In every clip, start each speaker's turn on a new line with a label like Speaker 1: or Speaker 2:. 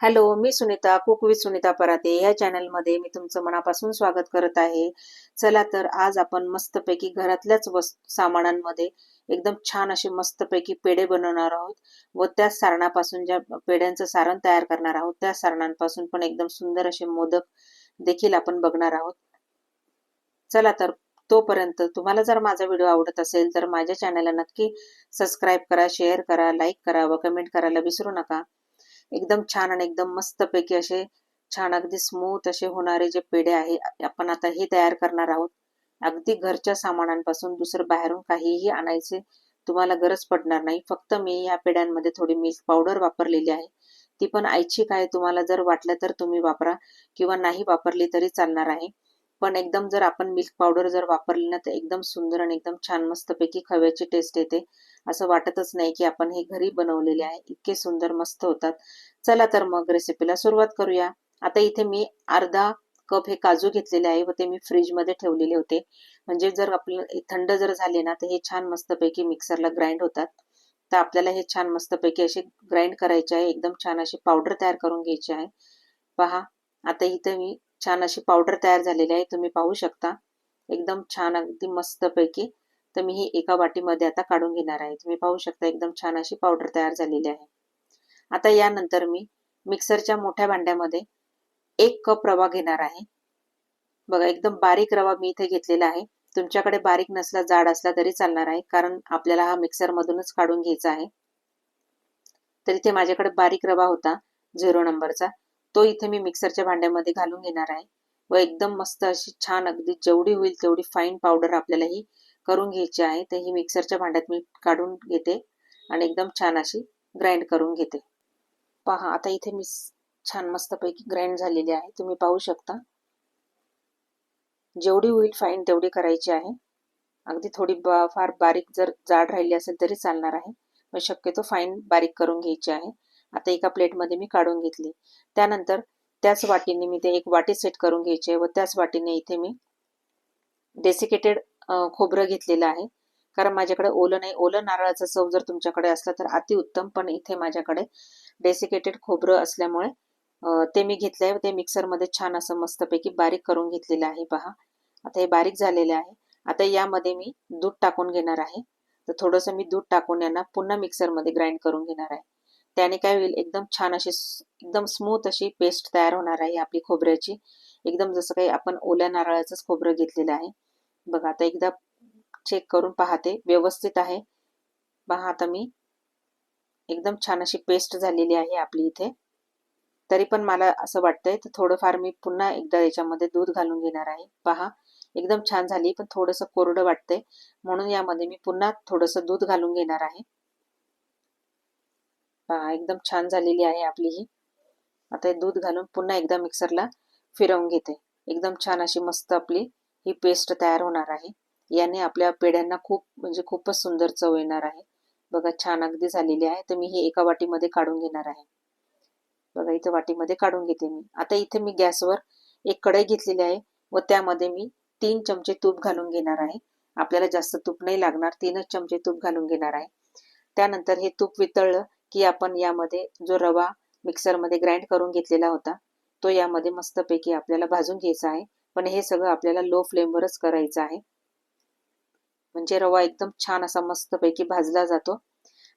Speaker 1: Hello मी Sunita cook with Sunita Parate. या चॅनलमध्ये मी तुमचं मनापासून स्वागत करत आहे. चला तर आज आपण मस्तपैकी घरातल्याच वस् सामानांमध्ये एकदम छान असे मस्तपैकी पेढे बनवणार आहोत व त्या सारणापासून ज्या पेढ्यांचं सारण तयार करणार आहोत त्या सारणांपासून पण एकदम सुंदर असे मोदक देखील आपण बघणार आहोत. चला तर तोपर्यंत तुम्हाला जर माझा व्हिडिओ आवडत असेल तर माझ्या चॅनलला नक्की सबस्क्राईब करा शेअर करा लाईक करा व कमेंट करायला विसरू नका. एकदम छान आणि एकदम मस्तपैकी असे छान अगदी स्मूथ असे होणारे जे पेढे आहे आपण आता हे तयार करणार आहोत. अगदी घरच्या सामानांपासून दुसरं बाहेरून काहीही आणायचे तुम्हाला गरज पडणार नाही. फक्त मी या पेढ्यांमध्ये थोडी मिल्क पावडर वापरलेली आहे. ती पण ऐच्छिक आहे तुम्हाला. जर वाटलं तर तुम्ही वापरा किंवा नाही वापरली तरी चालणार आहे. पण एकदम जर आपण मिल्क पावडर जर वापरली ना तर एकदम सुंदर आणि एकदम छान मस्तपैकी खव्याची टेस्ट येते. असं वाटतच नाही की आपण हे घरी बनवलेले आहे. इतके सुंदर मस्त होतात. चला तर मग रेसिपीला सुरुवात करूया. आता इथे मी अर्धा कप हे काजू घेतलेले आहे व ते मी फ्रीजमध्ये ठेवलेले होते. म्हणजे जर आपलं थंड जर झाले ना तर हे छान मस्तपैकी मिक्सरला ग्राइंड होतात. तर आपल्याला हे छान मस्तपैकी असे ग्राइंड करायचे आहे. एकदम छान अशी पावडर तयार करून घ्यायची आहे. पहा आता इथे मी छान अशी पावडर तयार झालेली आहे. तुम्ही पाहू शकता. एकदम छान अगदी मस्तपैकी. तर मी ही एका वाटीमध्ये आता काढून घेणार आहे. तुम्ही पाहू शकता एकदम छान अशी पावडर तयार झालेली आहे. आता यानंतर मी मिक्सरच्या मोठ्या भांड्यामध्ये एक कप रवा घेणार आहे. बघा एकदम बारीक रवा मी इथे घेतलेला आहे. तुमच्याकडे बारीक नसला जाड असला तरी चालणार आहे कारण आपल्याला हा मिक्सर मधूनच काढून घ्यायचा आहे. तर इथे माझ्याकडे बारीक रवा होता झिरो नंबरचा तो इथे मी मिक्सरच्या भांड्यामध्ये घालून घेणार आहे. व एकदम मस्त अशी छान अगदी जेवढी होईल तेवढी फाईन पावडर आपल्याला ही करून घ्यायची आहे. तर ही मिक्सरच्या भांड्यात मी काढून घेते आणि एकदम छान अशी ग्राइंड करून घेते. पहा आता इथे मी छान मस्तपैकी ग्राइंड झालेली आहे. तुम्ही पाहू शकता. जेवढी होईल फाईन तेवढी करायची आहे. अगदी थोडी बा फार बारीक जर जाड राहिली असेल तरी चालणार आहे. मग शक्यतो फाईन बारीक करून घ्यायची आहे. आता एका प्लेटमध्ये मी काढून घेतली. त्यानंतर त्याच वाटीने मी ते एक वाटी सेट करून घ्यायची व त्याच वाटीने इथे मी डेसिकेटेड खोबरं घेतलेलं आहे. कारण माझ्याकडे ओलं नाही. ओलं नारळाचा चव जर तुमच्याकडे असला तर अतिउत्तम पण इथे माझ्याकडे डेसिकेटेड खोबरं असल्यामुळे ते मी घेतलंय ते मिक्सरमध्ये छान असं मस्तपैकी बारीक करून घेतलेलं आहे पहा. आता हे बारीक झालेले आहे. आता यामध्ये मी दूध टाकून घेणार आहे. तर थोडंसं मी दूध टाकून यांना पुन्हा मिक्सरमध्ये ग्राइंड करून घेणार आहे. त्याने काय होईल एकदम छान अशी एकदम स्मूथ अशी पेस्ट तयार होणार आहे आपली खोबऱ्याची. एकदम जसं काही आपण ओल्या नारळाचंच खोबरं घेतलेलं आहे. बघा आता एकदा चेक करून पाहते. व्यवस्थित आहे. पहा आता मी एकदम छान अशी पेस्ट झालेली आहे आपली इथे. तरी पण मला असं वाटतंय तर थोडंफार मी पुन्हा एकदा याच्यामध्ये दूध घालून घेणार आहे. पहा एकदम छान झाली पण थोडंसं कोरडं वाटतंय. म्हणून यामध्ये मी पुन्हा थोडंसं दूध घालून घेणार आहे. पहा एकदम छान झालेली आहे आपली ही. आता दूध घालून पुन्हा एकदा मिक्सरला फिरवून घेते. एकदम छान अशी मस्त आपली ही पेस्ट तयार होणार आहे. याने आपल्या पेढ्यांना खूप म्हणजे खूपच सुंदर चव येणार आहे. बघा छान अगदी झालेली आहे. तर मी ही एका वाटीमध्ये काढून घेणार आहे. बघा इथे वाटीमध्ये काढून घेते मी. आता इथे मी गॅसवर एक कढई घेतलेली आहे व त्यामध्ये मी तीन चमचे तूप घालून घेणार आहे. आपल्याला जास्त तूप नाही लागणार. तीनच चमचे तूप घालून घेणार आहे. त्यानंतर हे तूप वितळलं की आपण यामध्ये जो रवा मिक्सरमध्ये ग्राइंड करून घेतलेला होता तो यामध्ये मस्तपैकी आपल्याला भाजून घ्यायचा आहे. पण हे सगळं आपल्याला लो फ्लेमवरच करायचं आहे. म्हणजे रवा एकदम छान असा मस्तपैकी भाजला जातो.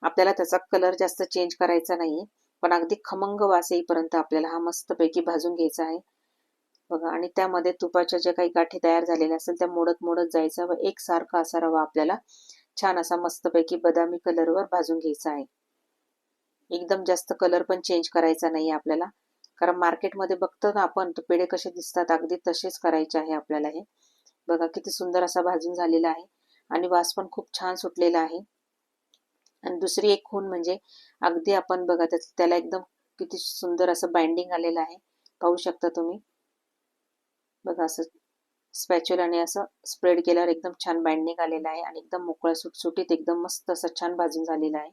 Speaker 1: आपल्याला त्याचा कलर जास्त चेंज करायचा नाहीये. पण अगदी खमंग वास येईपर्यंत आपल्याला हा मस्तपैकी भाजून घ्यायचा आहे. बघा आणि त्यामध्ये तुपाच्या ज्या काही गाठी तयार झालेल्या असेल त्या मोडत मोडत जायचा व एक सारखा असा रवा आपल्याला छान असा मस्तपैकी बदामी कलरवर भाजून घ्यायचा आहे. एकदम जास्त कलर पण चेंज करायचा नाही आपल्याला. कारण मार्केटमध्ये बघतो ना आपण पेढे कसे दिसतात अगदी तसेच करायचे आहे आपल्याला हे. बघा किती सुंदर असा भाजून झालेला आहे. आणि वास पण खूप छान सुटलेला आहे. आणि दुसरी एक खून म्हणजे अगदी आपण बघा त्याला एकदम किती सुंदर असं बाइंडिंग आलेलं आहे. पाहू शकता तुम्ही? बघा असं स्पॅच्युलाने असं स्प्रेड केल्यावर एकदम छान बाइंडिंग आलेलं आहे आणि एकदम मोकळं सुटसुटीत एकदम मस्त असं छान भाजून झालेलं आहे.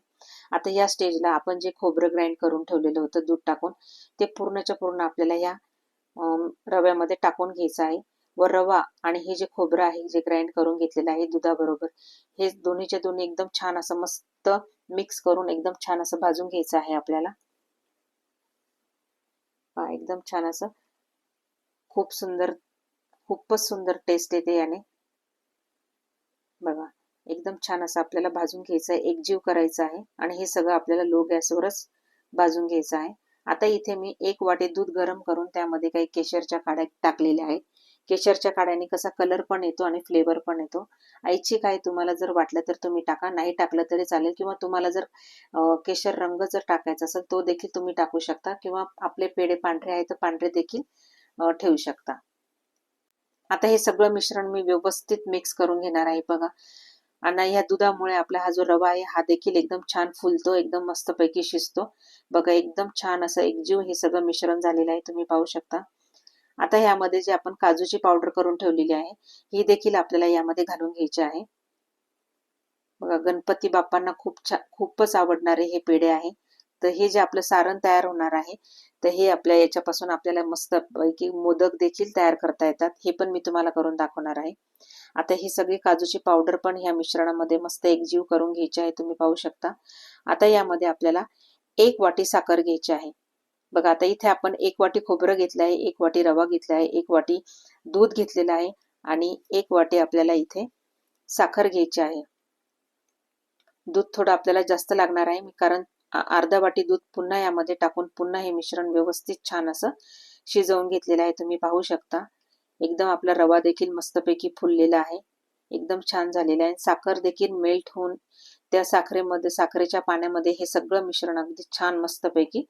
Speaker 1: आता या स्टेजला आपण जे खोबरं ग्राइंड करून ठेवलेलं होतं दूध टाकून ते पूर्णच्या पूर्ण आपल्याला या रव्यामध्ये टाकून घ्यायचं आहे. व रवा आणि हे जे खोबरं आहे जे ग्राइंड करून घेतलेलं आहे दुधाबरोबर हे दोन्हीच्या दोन्ही एकदम छान असं मस्त मिक्स करून एकदम छान असं भाजून घ्यायचं आहे आपल्याला. एकदम छान असं खूप सुंदर खूपच सुंदर टेस्ट येते याने. बघा एकदम छान असं आपल्याला भाजून घ्यायचं आहे एकजीव करायचा आहे आणि हे सगळं आपल्याला लो गॅसवरच भाजून घ्यायचं आहे. आता इथे मी एक वाटी दूध गरम करून त्यामध्ये काही केशरच्या काड्या टाकलेल्या आहेत. केशरच्या काड्याने कसा कलर पण येतो आणि फ्लेवर पण येतो. आईची काय तुम्हाला जर वाटलं तर तुम्ही टाका. नाही टाकलं तरी चालेल किंवा तुम्हाला जर केशर रंग जर टाकायचा असेल तो देखील तुम्ही टाकू शकता किंवा आपले पेढे पांढरे आहे तर पांढरे देखील ठेवू शकता. आता हे सगळं मिश्रण मी व्यवस्थित मिक्स करून घेणार आहे बघा. आणि ह्या दुधामुळे आपला हा जो रवा आहे हा देखील एकदम छान फुलतो एकदम मस्तपैकी शिजतो. बघा एकदम छान असं एकजीव हे सगळं मिश्रण झालेलं आहे तुम्ही पाहू शकता. आता ह्यामध्ये जे आपण काजूची पावडर करून ठेवलेली आहे ही देखील आपल्याला यामध्ये घालून घ्यायची आहे. बघा गणपती बाप्पांना खूप छान खूपच आवडणारे हे पेढे आहे. तर हे जे आपलं सारण तयार होणार आहे तर हे आपल्या याच्यापासून आपल्याला मस्त पैकी मोदक देखील तयार करता येतात. हे पण मी तुम्हाला करून दाखवणार आहे. आता ही सगळी काजूची पावडर पण ह्या मिश्रणामध्ये मस्त एकजीव करून घ्यायची आहे तुम्ही पाहू शकता. आता यामध्ये आपल्याला एक वाटी साखर घ्यायची आहे. बघा आता इथे आपण एक वाटी खोबरं घेतलं आहे एक वाटी रवा घेतला आहे एक वाटी दूध घेतलेलं आहे आणि एक वाटी आपल्याला इथे साखर घ्यायची आहे. दूध थोडं आपल्याला जास्त लागणार आहे कारण अर्धा वाटी दूध पुन्हा यामध्ये टाकून पुन्हा हे मिश्रण व्यवस्थित छान असं शिजवून घेतलेलं आहे. तुम्ही पाहू शकता. एकदम आपला रवा देखील मस्तपैकी फुललेला आहे. एकदम छान झालेला आहे. साखर देखील मेल्ट होऊन त्या साखरेमध्ये साखरेच्या पाण्यामध्ये हे सगळं मिश्रण अगदी छान मस्तपैकी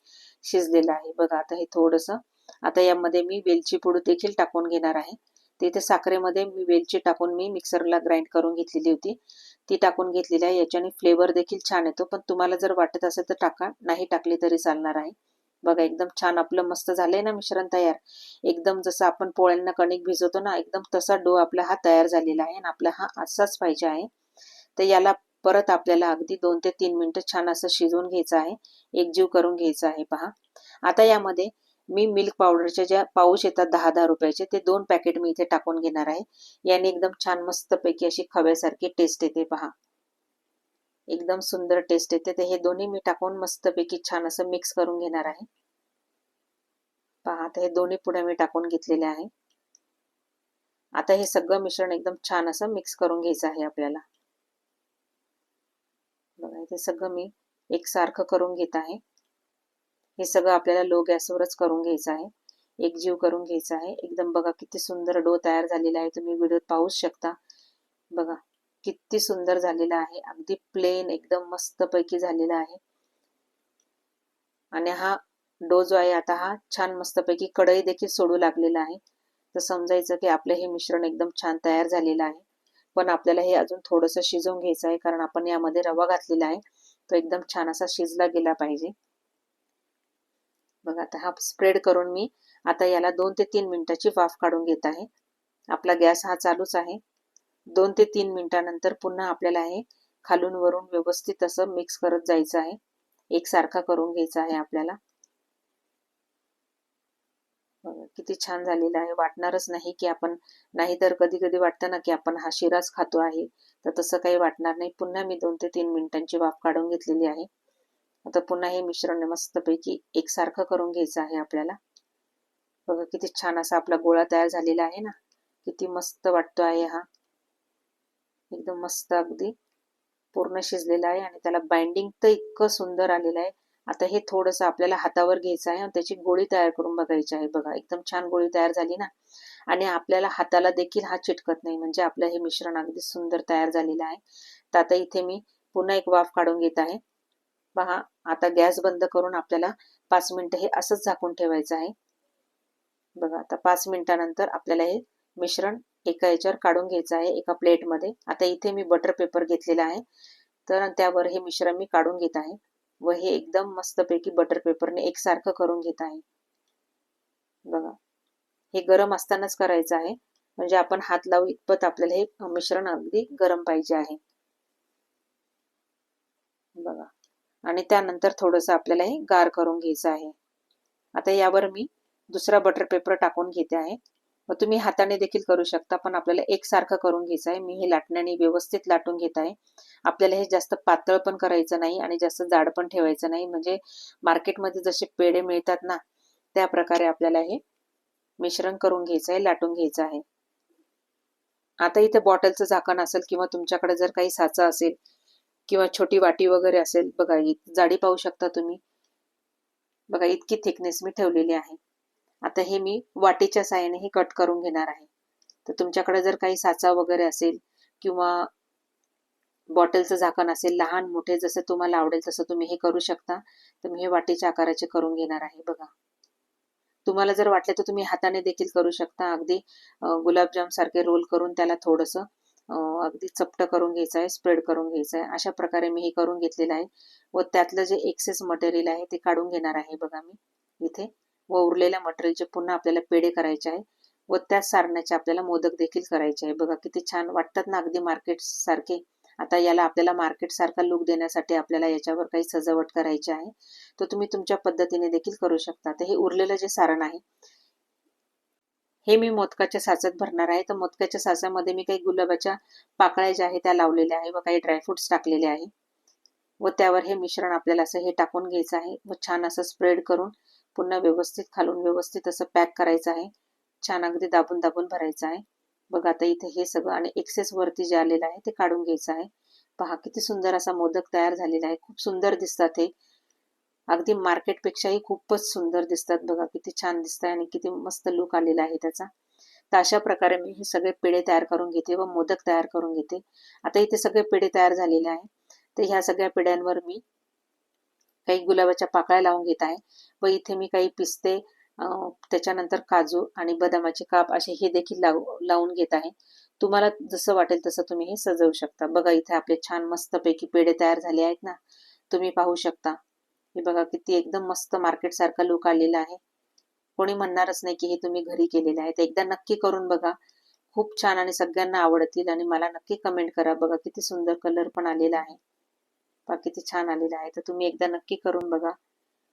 Speaker 1: शिजलेलं आहे. बघा आता हे थोडस आता यामध्ये मी वेलची पूड देखील टाकून घेणार आहे. तिथे साखरेमध्ये मी वेलची टाकून मी मिक्सरला ग्राइंड करून घेतलेली होती. ती टाकून घेतलेली आहे. याच्याने फ्लेवर देखील छान येतो. पण तुम्हाला जर वाटत असेल तर टाका. नाही टाकली तरी चालणार आहे. बघा एकदम छान आपलं मस्त झालंय ना मिश्रण तयार. एकदम जसं आपण पोळ्यांना कणिक भिजवतो ना एकदम तसा डो आपला हा तयार झालेला आहे आणि आपला हा असाच पाहिजे आहे. तर याला परत आपल्याला अगदी दोन ते तीन मिनिटं छान असं शिजवून घ्यायचं आहे. एकजीव करून घ्यायचं आहे. पहा. आता यामध्ये मी मिल्क पावडरच्या ज्या पाऊच येतात दहा दहा रुपयाचे ते दोन पॅकेट मी इथे टाकून घेणार आहे. याने एकदम छान मस्तपैकी अशी खव्यासारखी टेस्ट येते पहा. एकदम सुंदर टेस्ट येते. तर हे दोन्ही मी टाकून मस्तपैकी छान असं मिक्स करून घेणार आहे. पहा आता हे दोन्ही पुढे मी टाकून घेतलेले आहे. आता हे सगळं मिश्रण एकदम छान असं मिक्स करून घ्यायचं आहे आपल्याला. बघा इथे सगळं मी एकसारखं करून घेत आहे. हे सगळं आपल्याला लो गॅसवरच करून घ्यायचं आहे. एक जीव करून घ्यायचा आहे. एकदम बघा किती सुंदर डो तयार झालेला आहे. तुम्ही व्हिडिओत पाहूच शकता. बघा किती सुंदर झालेला आहे. अगदी प्लेन एकदम मस्त पैकी झालेला आहे. आणि हा डो जो आहे आता हा छान मस्तपैकी कढई देखील सोडू लागलेला आहे. तर समजायचं की आपलं हे मिश्रण एकदम छान तयार झालेलं आहे. पण आपल्याला हे अजून थोडंसं शिजवून घ्यायचं आहे. कारण आपण यामध्ये रवा घातलेला आहे. तो एकदम छान असा शिजला गेला पाहिजे. बघा आता हा स्प्रेड करून मी आता याला दोन ते तीन मिनिटाची वाफ काढून घेत आहे. आपला गॅस हा चालूच आहे. दोन ते तीन मिनिटानंतर पुन्हा आपल्याला हे खालून वरून व्यवस्थित असं मिक्स करत जायचं आहे. एकसारखा करून घ्यायचा आहे आपल्याला. किती छान झालेला आहे. वाटणारच नाही की आपण नाही तर कधी कधी वाटतं ना की आपण हा शिराच खातो आहे. तर तसं काही वाटणार नाही. पुन्हा मी दोन ते तीन मिनिटांची वाफ काढून घेतलेली आहे. आता पुन्हा हे मिश्रण मस्तपैकी एकसारखं करून घ्यायचं आहे आपल्याला. बघा किती छान असा आपला गोळा तयार झालेला आहे ना. किती मस्त वाटतो आहे हा. एकदम मस्त अगदी पूर्ण शिजलेला आहे आणि त्याला बाइंडिंग तर इतकं सुंदर आलेलं आहे. आता हे थोडस आपल्याला हातावर घ्यायचं आहे आणि त्याची गोळी तयार करून बघायची आहे बघा. एकदम छान गोळी तयार झाली ना. आणि आपल्याला हाताला देखील हा चिटकत नाही. म्हणजे आपलं हे मिश्रण अगदी सुंदर तयार झालेलं आहे. तर आता इथे मी पुन्हा एक वाफ काढून घेत आहे. पहा आता गॅस बंद करून आपल्याला पाच मिनिटं हे असंच झाकून ठेवायचं आहे. बघा आता पाच मिनिटानंतर आपल्याला हे मिश्रण एका याच्यावर काढून घ्यायचं आहे एका प्लेटमध्ये. आता इथे मी बटर पेपर घेतलेला आहे. तर त्यावर हे मिश्रण मी काढून घेत आहे व हे एकदम मस्तपैकी बटर पेपरने एकसारखं करून घेत आहे. बघा हे गरम असतानाच करायचं आहे. म्हणजे आपण हात लावू इतपत आपल्याला हे मिश्रण अगदी गरम पाहिजे आहे बघा आणि त्यानंतर थोडंसं आपल्याला हे गार करून घ्यायचं आहे. आता यावर मी दुसरा बटर पेपर टाकून घेते आहे. व तुम्ही हाताने देखील करू शकता पण आपल्याला एकसारखं करून घ्यायचं आहे. मी हे लाटण्याने व्यवस्थित लाटून घेत आहे. आपल्याला हे जास्त पातळ पण करायचं नाही आणि जास्त जाड पण ठेवायचं नाही. म्हणजे मार्केटमध्ये जसे पेढे मिळतात ना त्या प्रकारे आपल्याला हे मिश्रण करून घ्यायचं आहे लाटून घ्यायचं आहे. आता इथे बॉटलचं झाकण असेल किंवा तुमच्याकडे जर काही साचा असेल किंवा छोटी वाटी वगैरे असेल बघा जाडी पाहू शकता तुम्ही. बघा इतकी थिकनेस मी ठेवलेली आहे. आता हे मी वाटीच्या साह्याने हे कट करून घेणार आहे. तर तुमच्याकडे जर काही साचा वगैरे असेल किंवा बॉटलचं झाकण असेल लहान मोठे जसं तुम्हाला आवडेल तसं तुम्ही हे करू शकता. तर मी हे वाटीच्या आकाराचे करून घेणार आहे बघा. तुम्हाला जर वाटलं तर तुम्ही हाताने देखील करू शकता. अगदी गुलाबजाम सारखे रोल करून त्याला थोडंसं अगदी चपट करून घ्यायचं आहे स्प्रेड करून घ्यायचं आहे अशा प्रकारे मी हे करून घेतलेलं आहे. व त्यातलं जे एक्सेस मटेरियल आहे ते काढून घेणार आहे बघा मी इथे. व उरलेल्या मटेरियलचे पुन्हा आपल्याला पेढे करायचे आहे. व त्याच सारण्याचे आपल्याला मोदक देखील करायचे आहे. बघा किती छान वाटतात ना अगदी मार्केट सारखे. आता याला आपल्याला मार्केट सारखा लुक देण्यासाठी आपल्याला याच्यावर काही सजावट करायची आहे. तर तुम्ही तुमच्या पद्धतीने देखील करू शकता. तर हे उरलेलं जे सारण आहे हे मी मोदकाच्या साचात भरणार आहे. तर मोदकाच्या साचामध्ये मी काही गुलाबाच्या पाकळ्या ज्या आहेत त्या लावलेल्या आहे व काही ड्रायफ्रुट्स टाकलेले आहे. व त्यावर हे मिश्रण आपल्याला असं हे टाकून घ्यायचं आहे व छान असं स्प्रेड करून पुन्हा व्यवस्थित खालून व्यवस्थित असं पॅक करायचं आहे. छान अगदी दाबून दाबून भरायचं आहे. बघा आता इथे हे सगळं आणि एक्सेस वरती जे आलेलं आहे ते काढून घ्यायचं आहे. पहा किती सुंदर असा मोदक तयार झालेला आहे. खूप सुंदर दिसतात हे. अगदी मार्केटपेक्षाही खूपच सुंदर दिसतात बघा किती छान दिसत आणि किती मस्त लुक आलेला आहे त्याचा. तर अशा प्रकारे मी हे सगळे पेढे तयार करून घेते व मोदक तयार करून घेते. आता इथे सगळे पेढे तयार झालेले आहे. तर ह्या सगळ्या पेढ्यांवर मी काही गुलाबाच्या पाकळ्या लावून घेत आहे व इथे मी काही पिस्ते त्याच्यानंतर काजू आणि बदामाचे काप असे हे देखील लावून घेत आहे. तुम्हाला जसं वाटेल तसं तुम्ही हे सजवू शकता. बघा इथे आपले छान मस्तपैकी पेढे तयार झाले आहेत ना. तुम्ही पाहू शकता. हे बघा किती एकदम मस्त मार्केट सारखा लुक आलेला आहे. कोणी म्हणणारच नाही की हे तुम्ही घरी केलेले आहे. एकदा नक्की करून बघा. खूप छान आणि सगळ्यांना आवडतील आणि मला नक्की कमेंट करा. बघा किती सुंदर कलर पण आलेला आहे. बा किती छान आलेला आहे. तर तुम्ही एकदा नक्की करून बघा.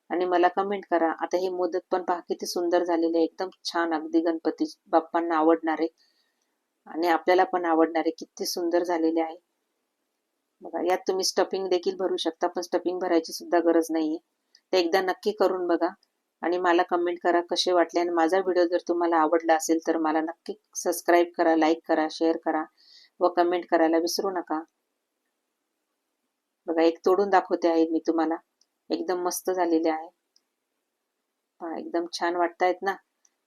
Speaker 1: आणि मला कमेंट करा. आता हे मोदक पण पहा किती सुंदर झालेले एकदम छान अगदी गणपती बाप्पांना आवडणारे. आणि आपल्याला पण आवडणारे. किती सुंदर झालेले आहे. बघा यात तुम्ही स्टफिंग देखील भरू शकता पण स्टफिंग भरायची सुद्धा गरज नाहीये. तर एकदा नक्की करून बघा आणि मला कमेंट करा कसे वाटले आणि माझा व्हिडिओ जर तुम्हाला आवडला असेल तर मला नक्की सबस्क्राईब करा लाईक करा शेअर करा व कमेंट करायला विसरू नका. बघा एक तोडून दाखवते आहे मी तुम्हाला. एकदम मस्त झालेले आहे. एकदम छान वाटतायत ना?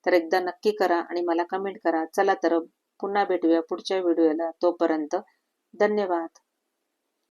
Speaker 1: तर एकदा नक्की करा आणि मला कमेंट करा. चला तर पुन्हा भेटूया पुढच्या व्हिडिओला तोपर्यंत धन्यवाद.